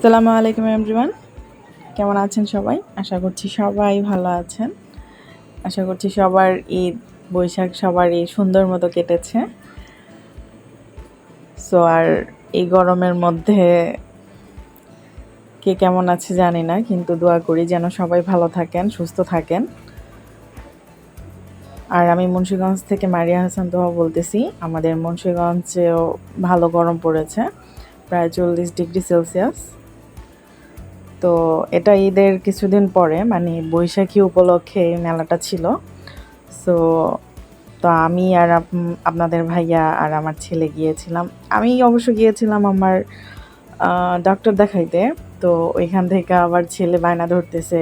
আসসালামু আলাইকুম এভরিওয়ান। কেমন আছেন সবাই? আশা করছি সবাই ভালো আছেন। আশা করছি সবার ঈদ, বৈশাখ সবার এই সুন্দর মতো কেটেছে। সো আর এই গরমের মধ্যে কে কেমন আছে জানি না, কিন্তু দোয়া করি যেন সবাই ভালো থাকেন, সুস্থ থাকেন। আর আমি মুন্সীগঞ্জ থেকে মারিয়া হাসান তোহা বলতেছি, আমাদের মুন্সীগঞ্জেও ভালো গরম পড়েছে, প্রায় চল্লিশ ডিগ্রি সেলসিয়াস। তো এটা ঈদের কিছুদিন পরে মানে বৈশাখী উপলক্ষে এই মেলাটা ছিল। সো তো আমি আর আপনাদের ভাইয়া আর আমার ছেলে গিয়েছিলাম। আমি অবশ্য গিয়েছিলাম আমার ডক্টর দেখাইতে। তো ওইখান থেকে আবার ছেলে বায়না ধরতেছে,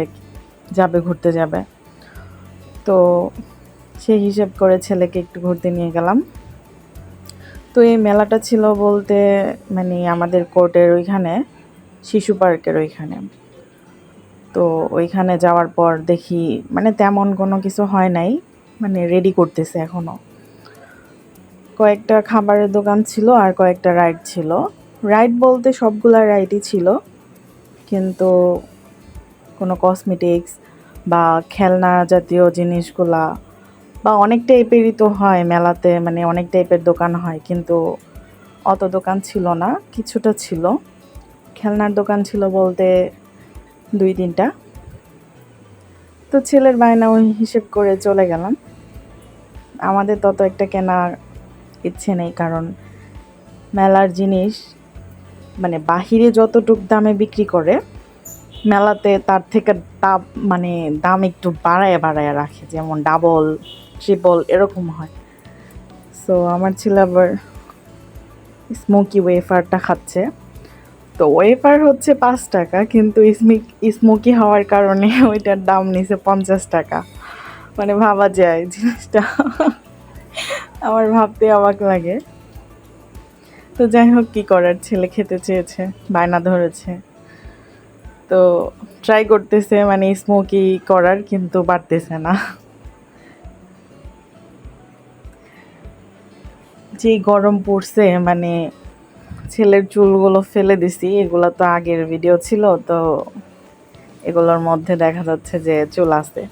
যাবে, ঘুরতে যাবে। তো সেই হিসেব করে ছেলেকে একটু ঘুরতে নিয়ে গেলাম। তো এই মেলাটা ছিল বলতে মানে আমাদের কোর্টের ওইখানে। শিশু পার্কের ওইখানে। তো ওইখানে যাওয়ার পর দেখি মানে তেমন কোনো কিছু হয় নাই মানে রেডি করতেছে এখনও কয়েকটা খাবারের দোকান ছিল আর কয়েকটা রাইড ছিল। রাইড বলতে সবগুলা রাইডই ছিল, কিন্তু কোনো কসমেটিক্স বা খেলনা জাতীয় জিনিসগুলা বা অনেক টাইপেরই তো হয় মেলাতে মানে অনেক টাইপের দোকান হয়, কিন্তু অত দোকান ছিল না, কিছুটা ছিল। খেলনার দোকান ছিল বলতে দুই তিনটা। তো ছেলের বায়না ওই হিসেব করে চলে গেলাম। আমাদের তত একটা কেনা ইচ্ছে নেই কারণ মেলার জিনিস মানে বাহিরে যতটুক দামে বিক্রি করে, মেলাতে তার থেকে দাম মানে দাম একটু বাড়ায় বাড়ায় রাখে, যেমন ডাবল, ট্রিপল এরকম হয়। সো আমার ছেলে আবার স্মোকি ওয়েফারটা খাচ্ছে। তো ওয়েফার হচ্ছে পাঁচ টাকা, কিন্তু স্মিক স্মোকি হওয়ার কারণে ওইটার দাম নিছে পঞ্চাশ টাকা। মানে ভাবা যায় জিনিসটা। আমার ভাবতে অবাক লাগে। তো যাই হোক, কী করার? ছেলে খেতে চেয়েছে, বায়না ধরেছে। তো ট্রাই করতেছে মানে স্মোকি করার, কিন্তু বাড়তেছে না। যে গরম পড়ছে মানে ছেলের চুলগুলো ফেলে দিছি, এগুলো তো আগের ভিডিও ছিল, তো এগুলোর মধ্যে দেখা যাচ্ছে যে চুল আছে।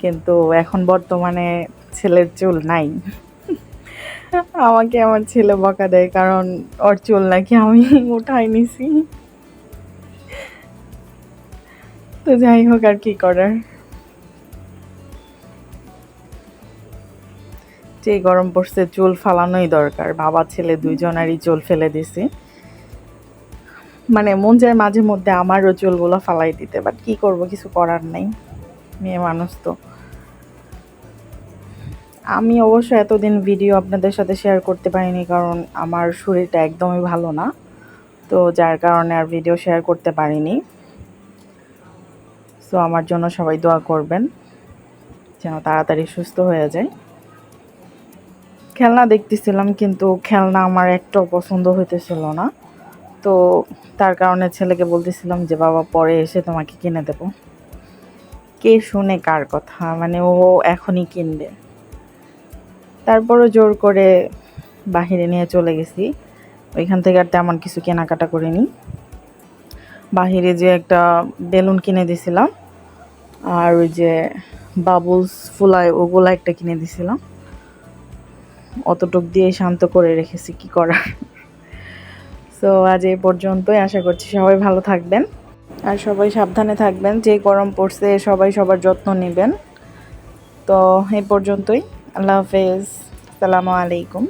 কিন্তু এখন বর্তমানে ছেলের চুল নাই। আমাকে আমার ছেলে বকা দেয়, কারণ ওর চুল নাকি আমি উঠাই নিছি। তো যাই হোক আর কি করার। যে গরম পড়ছে, চুল ফালানোই দরকার। বাবা, ছেলে দুইজনারই চুল ফেলে দিছি। মানে মন যায় মাঝে মধ্যে আমারও চুলগুলো ফালাই দিতে বাট কি করব, কিছু করার নেই। মেয়ে মানুষ তো। আমি অবশ্য এতদিন ভিডিও আপনাদের সাথে শেয়ার করতে পারিনি, কারণ আমার শরীরটা একদমই ভালো না। তো যার কারণে আর ভিডিও শেয়ার করতে পারিনি। সো আমার জন্য সবাই দোয়া করবেন, যেন তাড়াতাড়ি সুস্থ হয়ে যায়। খেলনা দেখতেছিলাম, কিন্তু খেলনা আমার একটাও পছন্দ হইতেছিল না। তো তার কারণে ছেলেকে বলতেছিলাম যে, বাবা, পরে এসে তোমাকে কিনে দেব। কে শুনে কার কথা? মানে ও এখনই কিনবে। তারপরও জোর করে বাহিরে নিয়ে চলে গেছি। ওইখান থেকে আর তেমন কিছু কেনাকাটা করিনি। বাহিরে যে একটা বেলুন কিনে দিছিলাম, আর ওই যে বাবুলস ফুলায়, ওগুলো একটা কিনে দিছিলাম। অতটুক দিয়ে শান্ত করে রেখেছি কি করার। তো আজ এই পর্যন্তই আশা করছি সবাই ভালো থাকবেন। আর সবাই সাবধানে থাকবেন, যে গরম পড়ছে সবাই সবার যত্ন নেবেন। তো এই পর্যন্তই। আল্লাহ হাফেজ। সালামু আলাইকুম।